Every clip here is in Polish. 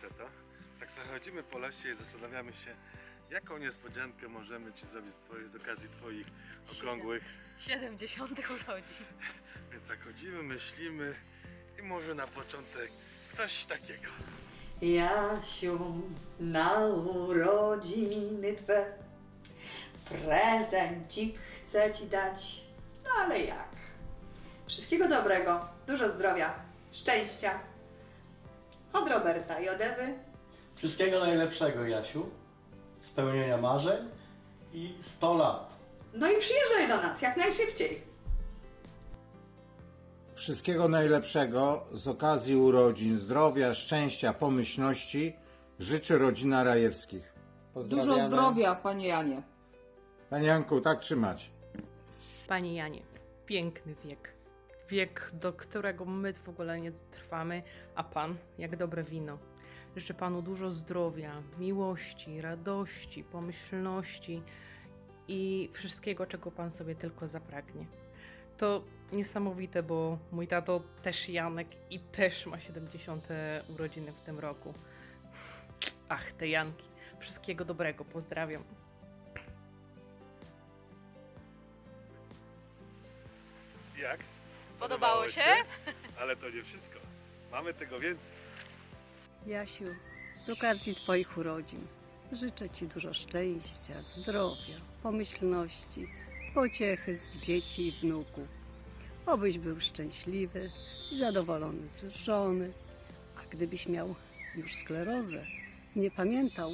Cześć tato. Tak sobie chodzimy po lesie i zastanawiamy się, jaką niespodziankę możemy Ci zrobić z, twoi- z okazji Twoich okrągłych. 70 urodzin. Więc tak chodzimy, myślimy i może na początek coś takiego. Jasiu, na urodziny Twe prezencik chcę Ci dać, no ale jak? Wszystkiego dobrego, dużo zdrowia, szczęścia. Od Roberta i od Ewy. Wszystkiego najlepszego, Jasiu. Spełnienia marzeń i 100 lat. No i przyjeżdżaj do nas jak najszybciej. Wszystkiego najlepszego z okazji urodzin, zdrowia, szczęścia, pomyślności życzy rodzina Rajewskich. Dużo zdrowia, panie Janie. Panie Janku, tak trzymać. Panie Janie, piękny wiek. Wiek, do którego my w ogóle nie trwamy, a Pan jak dobre wino. Życzę Panu dużo zdrowia, miłości, radości, pomyślności i wszystkiego, czego Pan sobie tylko zapragnie. To niesamowite, bo mój tato też Janek i też ma 70 urodziny w tym roku. Ach, te Janki. Wszystkiego dobrego, pozdrawiam. Jak? Ale to nie wszystko. Mamy tego więcej. Jasiu, z okazji Twoich urodzin życzę Ci dużo szczęścia, zdrowia, pomyślności, pociechy z dzieci i wnuków. Obyś był szczęśliwy, zadowolony z żony, a gdybyś miał już sklerozę, nie pamiętał,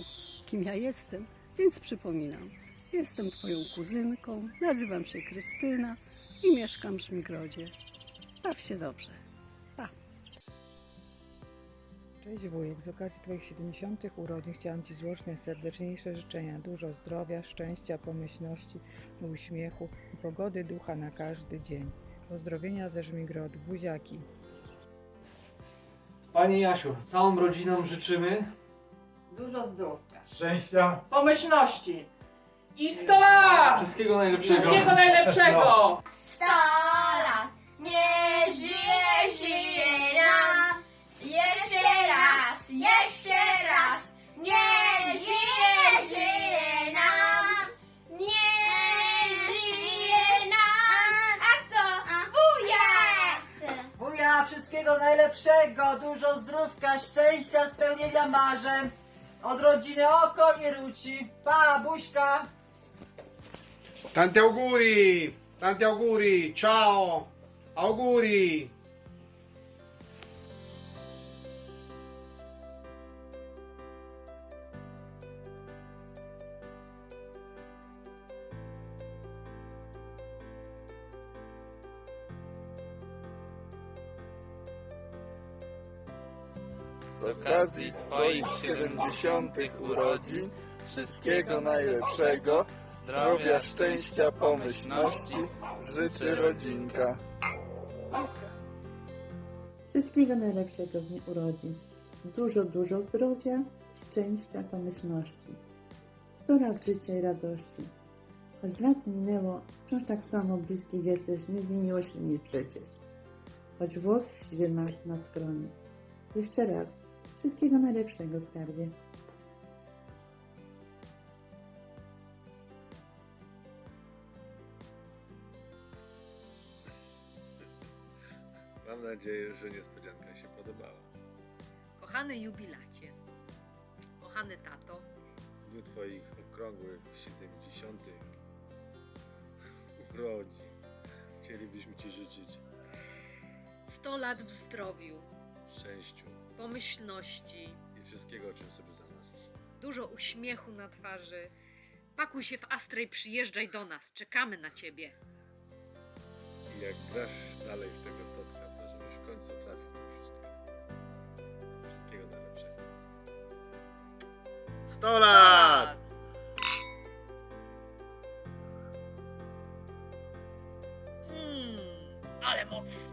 kim ja jestem, więc przypominam. Jestem Twoją kuzynką, nazywam się Krystyna i mieszkam w Szmigrodzie. Baw się dobrze. Pa! Cześć wujek, z okazji Twoich 70. urodzin chciałam Ci złożyć najserdeczniejsze życzenia. Dużo zdrowia, szczęścia, pomyślności, uśmiechu i pogody ducha na każdy dzień. Pozdrowienia ze Żmigrodu, buziaki. Panie Jasiu, całą rodziną życzymy Dużo zdrowia. Szczęścia. Pomyślności i 100 lat! wszystkiego najlepszego. Wszystkiego najlepszego! Sto lat, nie żyje, wszystkiego najlepszego, dużo zdrówka, szczęścia, spełnienia marzeń. Od rodziny oko nie ruci. Pa, buźka! Tanti auguri! Tanti auguri! Ciao! Auguri! Z okazji Twoich 70. urodzin wszystkiego najlepszego, zdrowia, szczęścia, pomyślności życzy rodzinka. Wszystkiego najlepszego w dniu urodzin. Dużo, dużo zdrowia, szczęścia, pomyślności. 100 lat życia i radości. Choć lat minęło, wciąż tak samo bliski jesteś, nie zmieniło się nic przecież. Choć włos siwy masz na skronie. Jeszcze raz, wszystkiego najlepszego, skarbie. Mam nadzieję, że niespodzianka się podobała. Kochany jubilacie, kochany tato, W dniu Twoich okrągłych 70. urodzin chcielibyśmy Ci życzyć 100 lat w zdrowiu, szczęściu pomyślności i wszystkiego, o czym sobie zamarzysz. Dużo uśmiechu na twarzy. Pakuj się w Astrę i przyjeżdżaj do nas. Czekamy na ciebie. I jak grasz dalej w tego totka, to żebyś w końcu trafił do wszystkiego. Wszystkiego najlepszego. 100 lat! Mmm, ale moc!